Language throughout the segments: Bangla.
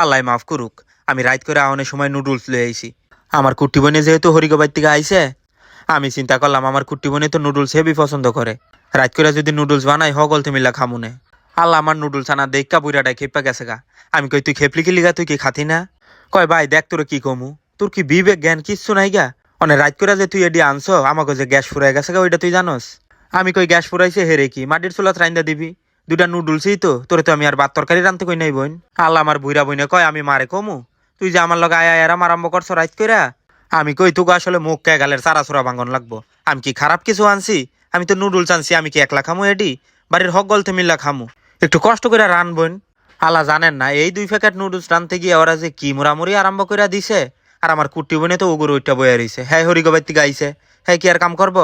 আল্লাহ মাফ করুক, আমি রাইত করে আওয়ানের সময় নুডলস লয়ে আইছি। আমার কুট্টি বোনে যেহেতু হরিগোবাই থেকে আইছে, আমি চিন্তা করলাম আমার কুট্টি বোনে তো নুডলস হেভি পছন্দ করে। রাইত করে যদি নুডলস বানাই হগল মিলা খামুনে আল্লাহ আমার নুডলস আনা দেখা বুড়াটাই খেপা গেছে গা। আমি কই, তুই খেপলি কি লিগা তুই কি খাতি না? কয়, ভাই, দেখ তোর কি কমু। তোর কি বিবেক জ্ঞান কিচ্ছু নাই গা? অনেক রাত করে যে তুই এডি আনছো, আমাকে যে গ্যাস ফুরাই গেছে গা, ওইটা তুই জানোস? আমি কই, গ্যাস ফুরাইছে, হেরে কি? মাটির চুলাত রাইন্দা দিবি? দুটা নুডলসই তো, তোরে তো আমি আর ভাত তরকারি রানতে কই নাই বোন। আল্লাহ আমার বুইরা বইনে কয়, আমি মারে কমু। তুই যে আমার লগে আয়া এরাম আরম্ভ করছ রাইত কইরা, আমি কই তোকে আসলে মুখ কে গালের সারা সুরা ভাঙন লাগবো। আমি কি খারাপ কিছু আনছি? আমি তো নুডলস আনছি, আমি কি একলা খামু এডি? বাড়ির হক গলতে মিল্লা খামু। একটু কষ্ট করে রান বোন। আল্লাহ জানেন না, এই দুই প্যাকেট নুডলস রানতে গিয়ে ওরা যে কি মুড়ামুড়ি আরম্ভ করে দিছে। আর আমার কুটি বোনে তো ওগুলো ওইটা বয়ে রইছে। হ্যাঁ হরিগোবাই থেকে আইছে হ্যাঁ কি আর কাম করব?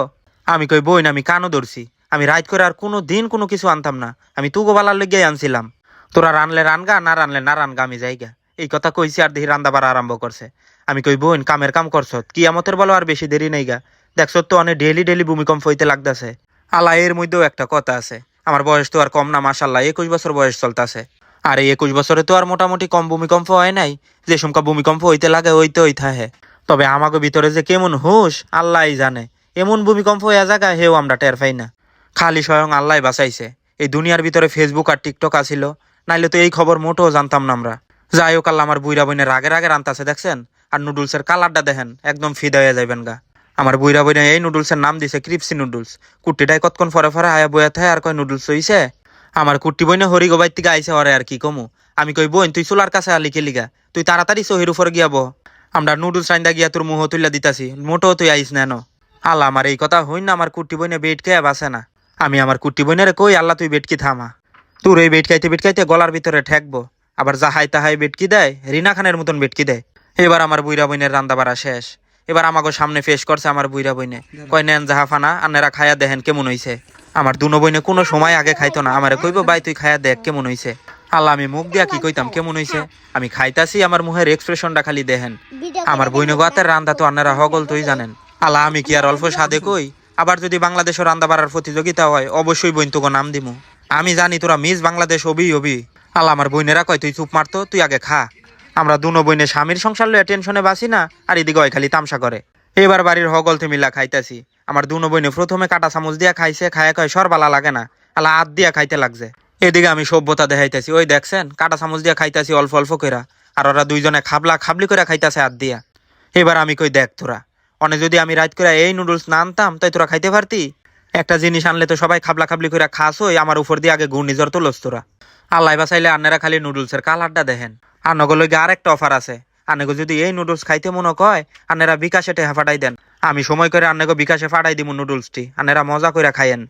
আমি কই বই না আমি কানও ধরছি। আমি রাইত করে আর কোনো দিন কোনো কিছু আনতাম না। আমি তুগো বালার লেগে আনছিলাম। তোরা রানলে রানগা, না রানলে না রানগা আমি যাইগা। এই কথা কইছি আর দেখি রান্দা বাড়া আরম্ভ করছে। আমি কই বোন কামের কাম করছ। আমতের বলো আর বেশি দেরি নেই গা। দেখছ তো, অনেক ডেলি ডেলি ভূমিকম্প হইতে লাগতেছে। আল্লাহ, এর মধ্যেও একটা কথা আছে। আমার বয়স তো আর কম না মাসাল্লাহ একুশ বছর বয়স চলতেছে। আর এই একুশ বছরে তো আর মোটামুটি কম ভূমিকম্প হয় নাই। যে সমকা ভূমিকম্প হইতে লাগে হইতে হইতে হে তবে আমাকে ভিতরে যে কেমন হুশ, আল্লাহই জানে। এমন ভূমিকম্প হয়ে জায়গা হেও আমরা টের পাই না। খালি স্বয়ং আল্লাহ বাঁচাইছে। এই দুনিয়ার ভিতরে ফেসবুক আর টিকটক আসিল নাইলে তো এই খবর মোটেও জানতাম না আমরা। যাই হোক আল্লাহ আমার বুইরা বইনের রাগের রাগে রান্তাছে, দেখছেন? আর নুডলসের কালারটা দেখেন, একদম ফিদা হয়ে যাবেন গা। আমার বুইরা বইনে এই নুডলসের নাম দিছে ক্রিপসি নুডলস। কুট্টিটাই কতক্ষণ ফরে ফরে আয়া বইয়া থাকে আর কয় নুডলস হইছে? আমার কুট্টি বইনে হরি গোবাই থেকে আইসে ওরে আর কি কমু। আমি কই, বোন, তুই চুলার কাছে আলি লিগা? তুই তাড়াতাড়ি সহির উপরে গিয়া আমরা নুডলস রাইন্দা গিয়া তোর মুহ তুইলা দিতাছি, মোটেও তুই আইস না ন আল্লাহ আমার এই কথা হইন না, আমার কুট্টি বইনে বেট খেয়ে বাসে না। আমি আমার কুট্টি বইনের কই, আল্লাহ তুই বেটকি থামা। তোর এই বেট খাইতে বেট খাইতে গলার ভিতরে ঠেকবো। আবার যাহাই তাহাই বেটকি দেয়, রিনা খানের মতন বেটকি দেয়। এবার আমার বুইরা বইনের রান্দা বাড়া শেষ। এবার আমাকে সামনে ফেস করছে আমার বুইরা বইনে। কয়, নেন যাহা ফানা আনেরা খায়া দেখেন কেমন হইছে? আমার দুনো বইনে কোনো সময় আগে খাইতো না। আমার কইব, ভাই, তুই খায়া দেখ, কেমন হইছে? আল্লাহ আমি মুখ দিয়া কি কইতাম, কেমন হইছে? আমি খাইতাছি আমার মুখের এক্সপ্রেশনটা খালি দেখেন আমার বইনে গোয়াতের রান্দা তো আন্নারা হগল, তুই জানেন। আল্লাহ আমি কি আর অল্প স্বাদে কই? আবার যদি বাংলাদেশের রান্দা বাড়ার প্রতিযোগিতা হয়, অবশ্যই বইন তোকে নাম দিমু। আমি জানি তোরা মিস বাংলাদেশ হবি হবি। আল্লাহ আমার বইনেরা কয়, তুই চুপ মারতো তুই আগে খা। আমরা দুনো বইনে স্বামীর সংসার লইয়া টেনশনে বাসি না, আর এদিকে ওই খালি তামসা করে। এবার বাড়ির হগল মিলা খাইতাছি। আমার দুনো বইনে প্রথমে কাটা চামচ দিয়া খাইছে, খায়া কয়, সরবালা লাগে না। আল্লাহ হাত দিয়া খাইতে লাগছে। এদিকে আমি সভ্যতা দেখাইতেছি। ওই দেখছেন, কাটা চামচ দিয়া খাইতাছি অল্প অল্প কইরা। আর ওরা দুইজনে খাবলা খাবলি করে খাইতাছে হাত দিয়া। এবার আমি কই, দেখ তোরা। অনে যদি আমি রাত করে এই নুডলস না আনতাম, তাই তোরা খাইতে পারতি? একটা জিনিস আনলে তো সবাই খাবলা খাবলি করে খাস ওই আমার উপর দিয়ে আগে ঘূর্ণিঝড় তোলস তোরা। আল্লাহ বাসাইলে আন্নারা খালি নুডলসের কালারটা দেখেন। আর নগলগে আর একটা অফার আছে। আনেগো যদি এই নুডলস খাইতে মনে কয় আনেরা বিকাশে টেহা ফাটাই দেন। আমি সময় করে আনেগো বিকাশে ফাটাই দিব নুডলসটি। আনেরা মজা করে খাইয়েন।